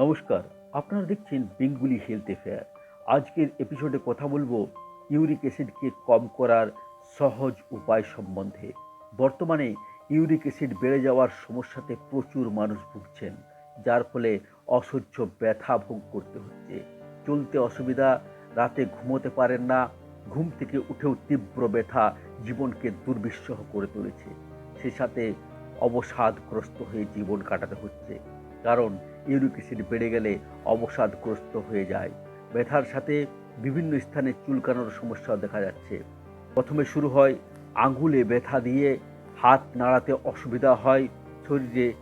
নমস্কার, আপনারা দেখছেন বেঙ্গুলি হেলথ অ্যাফেয়ার আজকের এপিসোডে কথা বলব ইউরিক অ্যাসিডকে কম করার সহজ উপায় সম্বন্ধে। বর্তমানে ইউরিক অ্যাসিড বেড়ে যাওয়ার সমস্যাতে প্রচুর মানুষ ভুগছেন, যার ফলে অসহ্য ব্যথা ভোগ করতে হচ্ছে। চলতে অসুবিধা, রাতে ঘুমোতে পারেন না, ঘুম থেকে উঠেও তীব্র ব্যথা জীবনকে দুর্বিষহ করে তুলেছে। সে সাথে অবসাদগ্রস্ত হয়ে জীবন কাটাতে হচ্ছে। কারণ ইউরিক অ্যাসিড বেড়ে গেলে অবসাদগ্রস্ত হয়ে যায়। ব্যথার সাথে বিভিন্ন স্থানে চুলকানোর সমস্যা দেখা যাচ্ছে। প্রথমে শুরু হয় আঙ্গুলে ব্যথা দিয়ে হাত নাড়াতে অসুবিধা হয় শরীরে,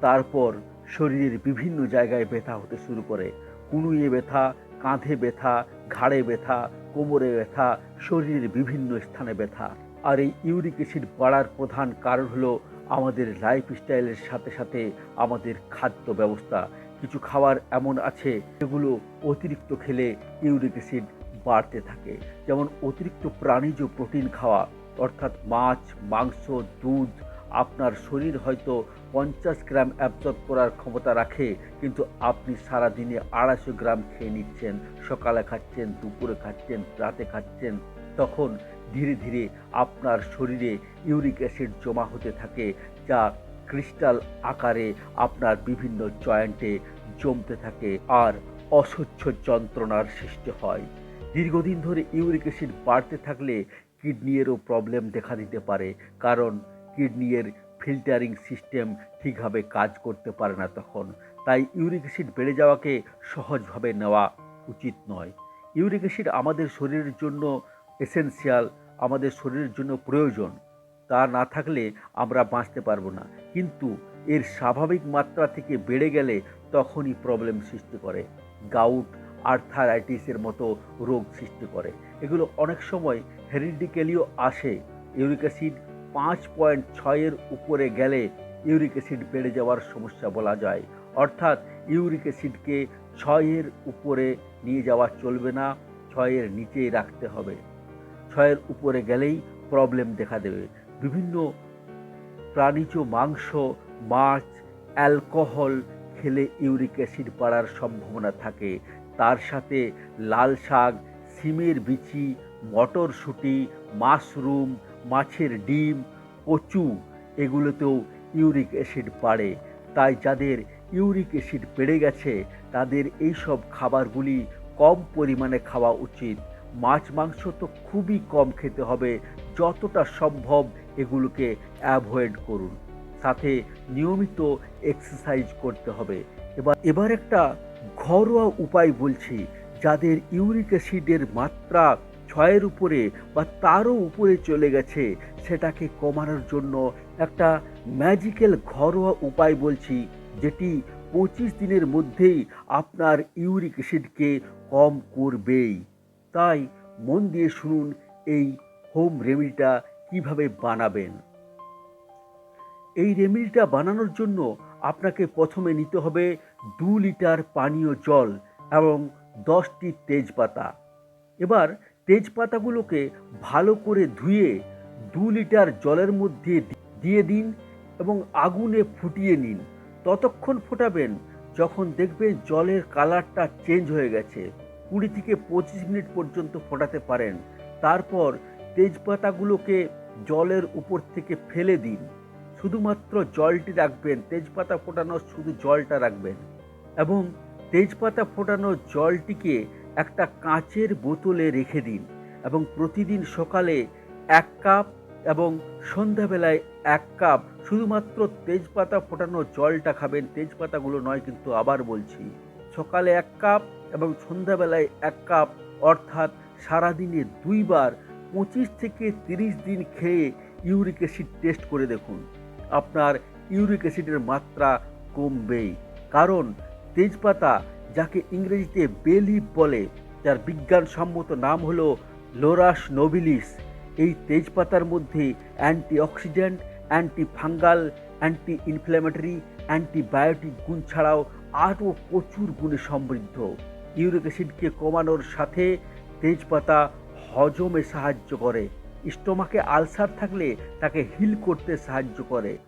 তারপর শরীরের বিভিন্ন জায়গায় ব্যথা হতে শুরু করে। কুনুয়ে ব্যথা, কাঁধে ব্যথা, ঘাড়ে ব্যথা, কোমরে ব্যথা, শরীরের বিভিন্ন স্থানে ব্যথা। আর এই ইউরিক অ্যাসিড বাড়ার প্রধান কারণ হলো আমাদের লাইফস্টাইলের সাথে সাথে আমাদের খাদ্য ব্যবস্থা, কিছু খাবার এমন আছে যেগুলো অতিরিক্ত খেলে ইউরিক অ্যাসিড বাড়তে থাকে। যেমন অতিরিক্ত প্রাণীজ প্রোটিন খাওয়া, অর্থাৎ মাছ, মাংস, দুধ, আপনার শরীর হয়তো পঞ্চাশ গ্রাম অ্যাবজর্ব করার ক্ষমতা রাখে, কিন্তু আপনি সারা দিনে আড়াইশো গ্রাম খেয়ে নিচ্ছেন, সকালে খাচ্ছেন, দুপুরে খাচ্ছেন, রাতে খাচ্ছেন। তখন ধীরে ধীরে আপনার শরীরে ইউরিক অ্যাসিড জমা হতে থাকে, যা ক্রিস্টাল আকারে আপনার বিভিন্ন জয়েন্টে জমতে থাকে আর অসহ্য যন্ত্রণার সৃষ্টি হয়। দীর্ঘদিন ধরে ইউরিক অ্যাসিড বাড়তে থাকলে কিডনিরও প্রবলেম দেখা দিতে পারে, কারণ কিডনির ফিল্টারিং সিস্টেম ঠিকভাবে কাজ করতে পারে না তখন। তাই ইউরিক অ্যাসিড বেড়ে যাওয়াকে সহজভাবে নেওয়া উচিত নয়। ইউরিক অ্যাসিড আমাদের শরীরের জন্য এসেনশিয়াল আমাদের শরীরের জন্য প্রয়োজন। তা না থাকলে আমরা বাঁচতে পারব না। কিন্তু এর স্বাভাবিক মাত্রা থেকে বেড়ে গেলে তখনই প্রবলেম সৃষ্টি করে। গাউট আর্থারাইটিসের মতো রোগ সৃষ্টি করে। এগুলো অনেক সময় হেরিডিক্যালিও আসে। ইউরিক অ্যাসিড পাঁচ পয়েন্ট ছয়ের উপরে গেলে ইউরিক অ্যাসিড বেড়ে যাওয়ার সমস্যা বলা যায়। অর্থাৎ ইউরিক অ্যাসিডকে ছয়ের উপরে নিয়ে যাওয়া চলবে না ছয়ের নিচেই রাখতে হবে। ছয়ের উপরে গেলেই প্রবলেম দেখা দেবে। বিভিন্ন প্রাণীজ মাংস, মাছ অ্যালকোহল খেলে ইউরিক অ্যাসিড বাড়ার সম্ভাবনা থাকে। তার সাথে লাল শাক, সিমের বিচি, মটরশুঁটি, মাশরুম, মাছের ডিম, কচু এগুলোতেও ইউরিক অ্যাসিড বাড়ে। তাই যাদের ইউরিক অ্যাসিড বেড়ে গেছে, তাদের এইসব খাবারগুলি কম পরিমাণে খাওয়া উচিত। মাছ মাংস তো খুবই কম খেতে হবে, যতটা সম্ভব এগুলোকে অ্যাভয়েড করুন। সাথে নিয়মিত এক্সারসাইজ করতে হবে। এবার এবার একটা ঘরোয়া উপায় বলছি, যাদের ইউরিক অ্যাসিডের মাত্রা ছয়ের উপরে বা তারও উপরে চলে গেছে, সেটাকে কমানোর জন্য একটা ম্যাজিক্যাল ঘরোয়া উপায় বলছি, যেটি পঁচিশ দিনের মধ্যেই আপনার ইউরিক অ্যাসিডকে কম করবেই। তাই মন দিয়ে শুনুন এই হোম রেমেডিটা কীভাবে বানাবেন। এই রেমেডিটা বানানোর জন্য আপনাকে প্রথমে নিতে হবে দু লিটার পানীয় জল এবং দশটি তেজপাতা। এবার তেজপাতাগুলোকে ভালো করে ধুয়ে দু লিটার জলের মধ্যে দিয়ে দিন এবং আগুনে ফুটিয়ে নিন। ততক্ষণ ফোটাবেন যখন দেখবেন জলের কালারটা চেঞ্জ হয়ে গেছে। কুড়ি থেকে পঁচিশ মিনিট পর্যন্ত ফোটাতে পারেন। তারপর তেজপাতাগুলোকে জলের উপর থেকে ফেলে দিন। শুধুমাত্র জলটি রাখবেন, তেজপাতা ফোটানোর শুধু জলটা রাখবেন। এবং তেজপাতা ফোটানোর জলটিকে একটা কাঁচের বোতলে রেখে দিন এবং প্রতিদিন সকালে এক কাপ এবং সন্ধ্যাবেলায় এক কাপ শুধুমাত্র তেজপাতা ফোটানো জলটা খাবেন। তেজপাতাগুলো নয়, কিন্তু আবার বলছি, সকালে এক কাপ এবং সন্ধ্যাবেলায় এক কাপ, অর্থাৎ সারাদিনে দুইবার পঁচিশ থেকে তিরিশ দিন খেয়ে ইউরিক অ্যাসিড টেস্ট করে দেখুন। আপনার ইউরিক অ্যাসিডের মাত্রা কমবেই, কারণ তেজপাতা, যাকে ইংরেজিতে বেলিপ বলে, যার বিজ্ঞানসম্মত নাম হলো লোরাস নোবিলিস। এই তেজপাতার মধ্যে antioxidant anti fungal anti inflammatory antibiotic গুণ ছাড়াও আরও প্রচুর গুণে সমৃদ্ধ। ইউরিক অ্যাসিডকে কমানোর সাথে তেজপাতা হজমে সাহায্য করে। স্টোমাকে আলসার থাকলে তাকে হিল করতে সাহায্য করে।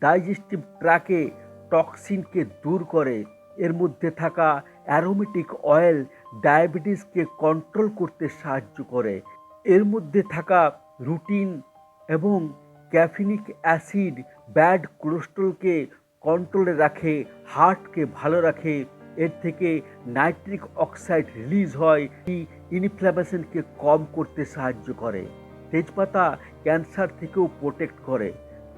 ডাইজেস্টিভ ট্র্যাকে টক্সিনকে দূর করে। এর মধ্যে থাকা অ্যারোমেটিক অয়েল ডায়াবেটিসকে কন্ট্রোল করতে সাহায্য করে। এর মধ্যে থাকা রুটিন এবং ক্যাফিনিক অ্যাসিড ব্যাড কোলেস্ট্রলকে কন্ট্রোলে রাখে, হার্টকে ভালো রাখে এর থেকে নাইট্রিক অক্সাইড রিলিজ হয় ইনফ্লামেশনকে কম করতে সাহায্য করে। তেজপাতা ক্যান্সার থেকেও প্রোটেক্ট করে।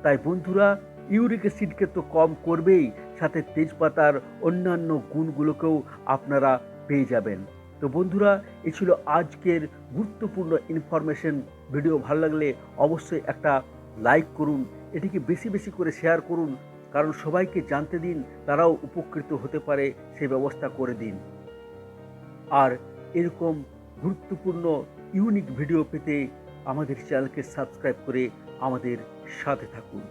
তাই বন্ধুরা, ইউরিক অ্যাসিডকে তো কম করবেই, সাথে তেজপাতার অন্যান্য গুণগুলোকেও আপনারা পেয়ে যাবেন। তো বন্ধুরা, এ ছিল আজকের গুরুত্বপূর্ণ ইনফরমেশন ভিডিও ভালো লাগলে অবশ্যই একটা লাইক করুন, এটিকে বেশি বেশি করে শেয়ার করুন। কারণ সবাইকে জানতে দিন তারাও উপকৃত হতে পারে সেই ব্যবস্থা করে দিন। আর এরকম গুরুত্বপূর্ণ ইউনিক ভিডিও পেতে আমাদের চ্যানেলকে সাবস্ক্রাইব করে আমাদের সাথে থাকুন।